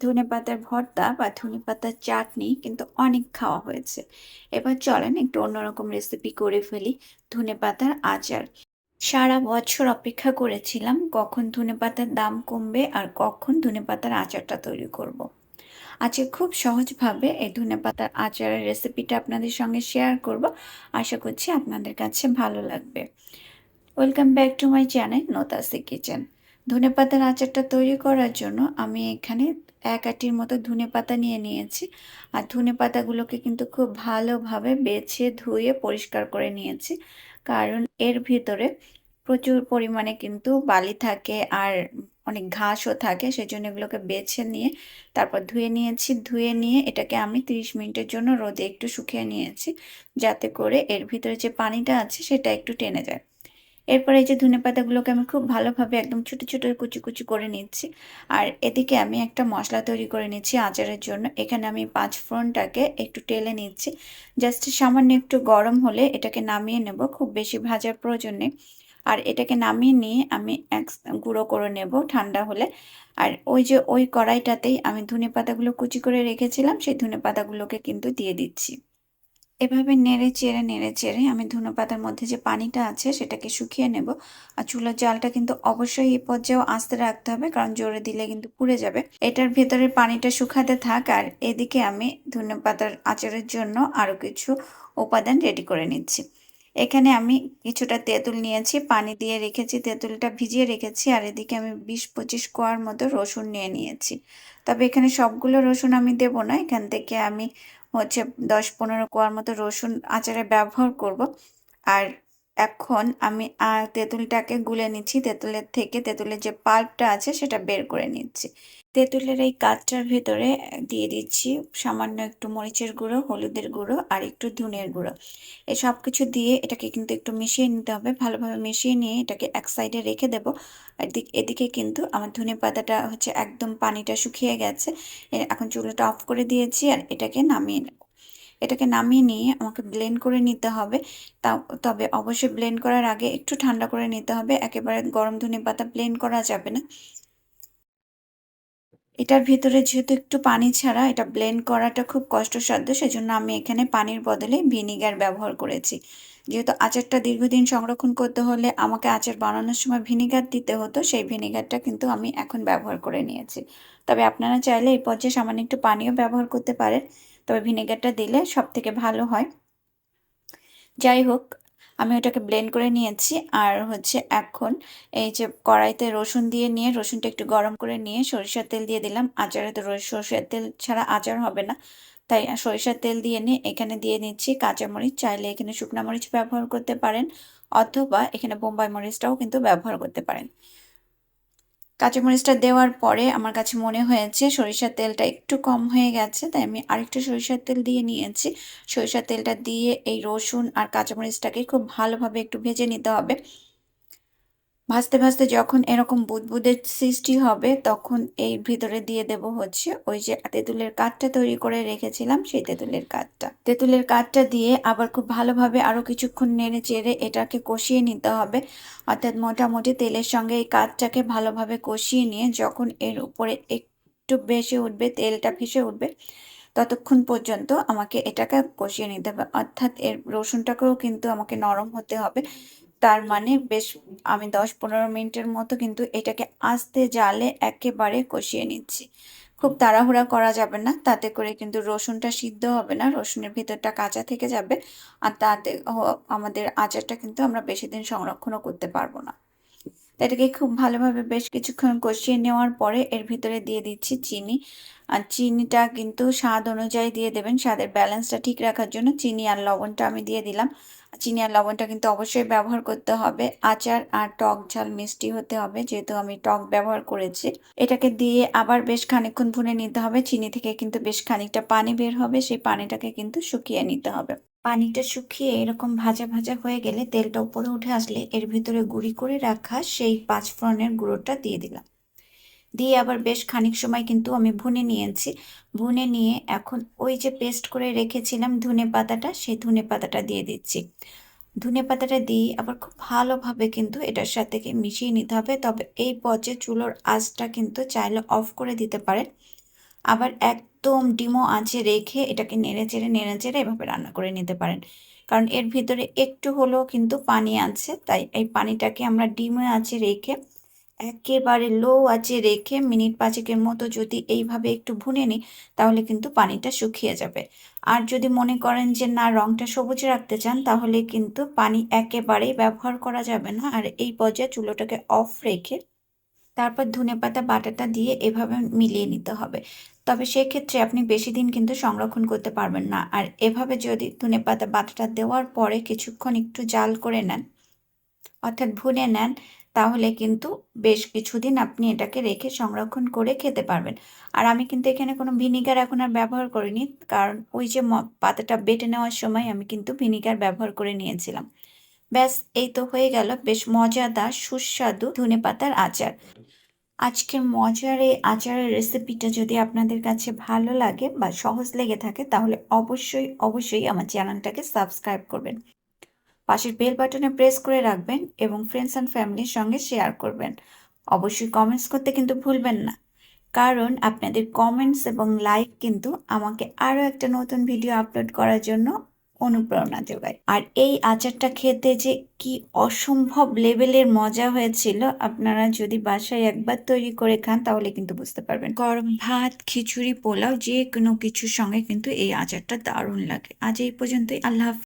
ধনে পাতার ভর্তা বা ধনে পাতার চাটনি কিন্তু অনেক খাওয়া হয়েছে। এবার চলেন একটু অন্যরকম রেসিপি করে ফেলি ধনে পাতার আচার। সারা বছর অপেক্ষা করেছিলাম কখন ধনে পাতার দাম কমবে আর কখন ধনে পাতার আচারটা তৈরি করব। আজকে খুব সহজভাবে এই ধনে পাতার আচারের রেসিপিটা আপনাদের সঙ্গে শেয়ার করব। আশা করছি আপনাদের কাছে ভালো লাগবে। Welcome back to my channel নোতাসি kitchen ধনে পাতার আচারটা তৈরি করার জন্য আমি এখানে এক আটির মতো ধনে পাতা নিয়ে নিয়েছি। আর ধনে পাতাগুলোকে কিন্তু খুব ভালোভাবে বেছে ধুয়ে পরিষ্কার করে নিয়েছি। কারণ এর ভিতরে প্রচুর পরিমাণে কিন্তু বালি থাকে আর অনেক ঘাসও থাকে সেই জন্য এগুলোকে বেছে নিয়ে তারপর ধুয়ে নিয়েছি। ধুয়ে নিয়ে এটাকে আমি 30 মিনিটের জন্য রোদে একটু শুকিয়ে নিয়েছি, যাতে করে এর ভিতরে যে পানিটা আছে সেটা একটু টেনে যায়। এরপরে এই যে ধনে পাতাগুলোকে আমি খুব ভালোভাবে একদম ছোটো ছোটো কুচি কুচি করে নিচ্ছি। আর এদিকে আমি একটা মশলা তৈরি করে নিচ্ছি আচারের জন্য। এখানে আমি পাঁচ ফোড়নটাকে একটু টেলে নিচ্ছি। জাস্ট সামান্য একটু গরম হলে এটাকে নামিয়ে নেব, খুব বেশি ভাজার প্রয়োজন নেই। আর এটাকে নামিয়ে নিয়ে আমি এক গুঁড়ো করে নেব ঠান্ডা হলে। আর ওই যে ওই কড়াইটাতেই আমি ধনে পাতাগুলো কুচি করে রেখেছিলাম, সেই ধনে পাতাগুলোকে কিন্তু দিয়ে দিচ্ছি। এভাবে নেড়ে চেড়ে নেড়ে চেড়ে আমি ধনে পাতার মধ্যে যে পানিটা আছে সেটাকে শুকিয়ে নেব। আর চুলার জালটা কিন্তু অবশ্যই এই পর্যায়েও আস্তে রাখতে হবে, কারণ জোরে দিলে কিন্তু পুড়ে যাবে। এটার ভেতরে পানিটা শুকাতে থাক, আর এদিকে আমি ধনে পাতার আচারের জন্য আরও কিছু উপাদান রেডি করে নিচ্ছি। এখানে আমি কিছুটা তেঁতুল নিয়েছি, পানি দিয়ে রেখেছি, তেঁতুলটা ভিজিয়ে রেখেছি, আর এদিকে আমি বিশ পঁচিশ কোয়ার মতো রসুন নিয়ে নিয়েছি। তবে এখানে সবগুলো রসুন আমি দেব না, এখান থেকে আমি হচ্ছে দশ পনেরো কোয়ার মতো রসুন আচারে ব্যবহার করব। আর এখন আমি আর তেঁতুলটাকে গুলে নিচ্ছি। তেঁতুলের থেকে তেঁতুলের যে পাল্পটা আছে সেটা বের করে নিচ্ছি। তেঁতুলের এই কাঠটার ভেতরে দিয়ে দিচ্ছি সামান্য একটু মরিচের গুঁড়ো, হলুদের গুঁড়ো আর একটু ধুনের গুঁড়ো। এই সব কিছু দিয়ে এটাকে কিন্তু একটু মিশিয়ে নিতে হবে। ভালোভাবে মিশিয়ে নিয়ে এটাকে এক সাইডে রেখে দেব। এদিকে কিন্তু আমার ধনে পাতাটা হচ্ছে একদম পানিটা শুকিয়ে গেছে। এখন চুলোটা অফ করে দিয়েছি আর এটাকে নামিয়ে নেব। এটাকে নামিয়ে নিয়ে আমাকে ব্লেন্ড করে নিতে হবে। তা তবে অবশ্যই ব্লেন্ড করার আগে একটু ঠান্ডা করে নিতে হবে। একেবারে গরম ধনে পাতা ব্লেন্ড করা যাবে না। এটার ভিতরে যেহেতু একটু পানি ছাড়া এটা ব্লেন্ড করাটা খুব কষ্টসাধ্য, সেজন্য আমি এখানে পানির বদলে ভিনিগার ব্যবহার করেছি। যেহেতু আচারটা দীর্ঘদিন সংরক্ষণ করতে হলে আমাকে আচার বানানোর সময় ভিনিগার দিতে হতো, সেই ভিনিগারটা কিন্তু আমি এখন ব্যবহার করে নিয়েছি। তবে আপনারা চাইলে এই পর্যায়ে সামান্য একটু পানিও ব্যবহার করতে পারেন। তবে ভিনেগারটা দিলে সব থেকে ভালো হয়। যাই হোক আমি ওটাকে ব্লেন্ড করে নিয়েছি। আর হচ্ছে এখন এই যে কড়াইতে রসুন দিয়ে নিয়ে, রসুনটা একটু গরম করে নিয়ে সরিষার তেল দিয়ে দিলাম। আচারে তো সরিষার তেল ছাড়া আচার হবে না। তাই সরিষার তেল দিয়ে নিয়ে এখানে দিয়ে নিচ্ছি কাঁচামরিচ। চাইলে এখানে শুকনা মরিচ ব্যবহার করতে পারেন অথবা এখানে বোম্বাই মরিচটাও কিন্তু ব্যবহার করতে পারেন। কাঁচামরিচটা দেওয়ার পরে আমার কাছে মনে হয়েছে সরিষার তেলটা একটু কম হয়ে গেছে, তাই আমি আরেকটু সরিষার তেল দিয়ে নিয়েছি। সরিষার তেলটা দিয়ে এই রসুন আর কাঁচামরিচটাকে খুব ভালোভাবে একটু ভেজে নিতে হবে। ভাজতে ভাজতে যখন এরকম বুদবুদের সৃষ্টি হবে, তখন এই ভিতরে দিয়ে দেব হচ্ছে ওই যে তেঁতুলের কাঠটা তৈরি করে রেখেছিলাম, সেই তেঁতুলের কাঠটা। তেঁতুলের কাঠটা দিয়ে আবার খুব ভালোভাবে আরও কিছুক্ষণ নেড়ে চেড়ে এটাকে কষিয়ে নিতে হবে। অর্থাৎ মোটামুটি তেলের সঙ্গে এই কাঠটাকে ভালোভাবে কষিয়ে নিয়ে যখন এর উপরে একটু ভেসে উঠবে, তেলটা ভেসে উঠবে, ততক্ষণ পর্যন্ত আমাকে এটাকে কষিয়ে নিতে হবে। অর্থাৎ এর রসুনটাকেও কিন্তু আমাকে নরম হতে হবে। তার মানে বেশ, আমি দশ পনেরো মিনিটের মতো কিন্তু এটাকে আস্তে জালে একেবারে কষিয়ে নিচ্ছি। খুব তাড়াহুড়া করা যাবে না, তাতে করে কিন্তু রসুনটা সিদ্ধ হবে না, রসুনের ভিতরটা কাঁচা থেকে যাবে, আর তাতে আমাদের আচারটা কিন্তু আমরা বেশি দিন সংরক্ষণও করতে পারব না। এটাকে খুব ভালোভাবে বেশ কিছুক্ষণ কষিয়ে নেওয়ার পরে এর ভিতরে দিয়ে দিচ্ছি চিনি। আর চিনিটা কিন্তু স্বাদ অনুযায়ী দিয়ে দেবেন। স্বাদের ব্যালেন্সটা ঠিক রাখার জন্য চিনি আর লবণটা আমি দিয়ে দিলাম। চিনি আর লবণটা কিন্তু অবশ্যই ব্যবহার করতে হবে। আচার আর টক ঝাল মিষ্টি হতে হবে, যেহেতু আমি টক ব্যবহার করেছি। এটাকে দিয়ে আবার বেশ খানিক্ষণ ভুনে নিতে হবে। চিনি থেকে কিন্তু বেশ খানিকটা পানি বের হবে। সেই পানিটাকে কিন্তু শুকিয়ে নিতে হবে। পানিটা শুকিয়ে এরকম ভাজা ভাজা হয়ে গেলে তেলটা উপরে উঠে আসলে এর ভিতরে গুঁড়ি করে রাখা সেই পাঁচ ফোড়নের গুঁড়োটা দিয়ে দিলাম। দিয়ে আবার বেশ খানিক সময় কিন্তু আমি ভুনে নিয়েছি। ভুনে নিয়ে এখন ওই যে পেস্ট করে রেখেছিলাম ধনে পাতাটা, সেই ধনে পাতাটা দিয়ে দিচ্ছি। ধনে পাতাটা দিয়ে আবার খুব ভালোভাবে কিন্তু এটার সাথে মিশিয়ে নিতে হবে। তবে এই পচে চুলোর আঁচটা কিন্তু চাইলে অফ করে দিতে পারেন। আবার একদম ডিমো আঁচে রেখে এটাকে নেড়ে চেড়ে নেড়ে চেড়ে এভাবে রান্না করে নিতে পারেন। কারণ এর ভিতরে একটু হলেও কিন্তু পানি আছে, তাই এই পানিটাকে আমরা ডিমে আঁচে রেখে, একেবারে লো আঁচে রেখে মিনিট পাঁচেকের মতো যদি এইভাবে একটু ভুনে নিই, তাহলে কিন্তু পানিটা শুকিয়ে যাবে। আর যদি মনে করেন যে না, রংটা সবুজ রাখতে চান, তাহলে কিন্তু পানি একেবারেই ব্যবহার করা যাবে না। আর এই পর্যায়ে চুলোটাকে অফ রেখে তারপর ধনেপাতা, বাটাটা দিয়ে এভাবে মিলিয়ে নিতে হবে। তবে সেক্ষেত্রে আপনি বেশি দিন কিন্তু সংরক্ষণ করতে পারবেন না। আর এভাবে যদি ধনেপাতা বাটাটা দেওয়ার পরে কিছুক্ষণ একটু জাল করে নেন, অর্থাৎ ভুনে নেন, তাহলে কিন্তু বেশ কিছুদিন আপনি এটাকে রেখে সংরক্ষণ করে খেতে পারবেন। আর আমি কিন্তু এখানে কোনো ভিনিগার এখন আর ব্যবহার করিনি, কারণ ওই যে পাতাটা বেটে নেওয়ার সময় আমি কিন্তু ভিনিগার ব্যবহার করে নিয়েছিলাম। ব্যাস, এই তো হয়ে গেল বেশ মজাদার, সুস্বাদু ধনে পাতার আচার। আজকের মজার এই আচারের রেসিপিটা যদি আপনাদের কাছে ভালো লাগে বা সহজ লেগে থাকে, তাহলে অবশ্যই অবশ্যই আমার চ্যানেলটাকে সাবস্ক্রাইব করবেন। পাশের বেল বাটনে প্রেস করে রাখবেন এবং ফ্রেন্ডস অ্যান্ড ফ্যামিলির সঙ্গে শেয়ার করবেন। অবশ্যই কমেন্টস করতে কিন্তু ভুলবেন না। কারণ আপনাদের কমেন্টস এবং লাইক কিন্তু আমাকে আরও একটা নতুন ভিডিও আপলোড করার জন্য অনুপ্রেরণা যোগায়। আর এই আচারটা খেতে যে কি অসম্ভব লেভেলের মজা হয়েছিল, আপনারা যদি বাসায় একবার তৈরি করে খান, তাহলে কিন্তু বুঝতে পারবেন। গরম ভাত, খিচুড়ি, পোলাও, যে কোনো কিছুর সঙ্গে কিন্তু এই আচারটা দারুণ লাগে। আজ এই পর্যন্তই। আল্লাহ।